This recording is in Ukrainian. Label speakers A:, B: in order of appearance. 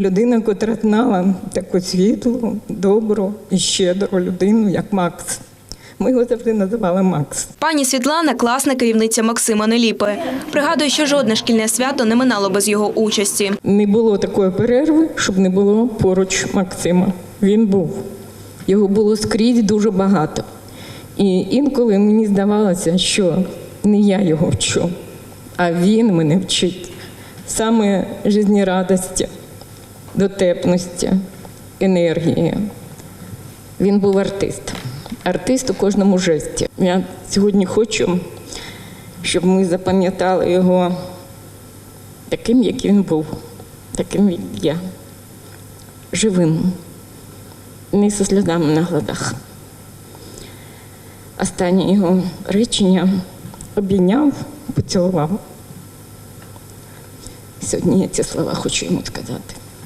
A: Людина, котра знала таку світлу, добру і щедру людину, як Макс. Ми його завжди називали Макс.
B: Пані Світлана – класна керівниця Максима Неліпи. Пригадує, що жодне шкільне свято не минало без його участі.
A: Не було такої перерви, щоб не було поруч Максима. Він був. Його було скрізь дуже багато. І інколи мені здавалося, що не я його вчу, а він мене вчить саме життєрадості, дотепності, енергії. Він був артист. Артист у кожному жесті. Я сьогодні хочу, щоб ми запам'ятали його таким, як він був, таким, як я, живим, не зі сльозами на глазах. Останнє його речення обійняв, поцілував. Сьогодні я ці слова хочу йому сказати.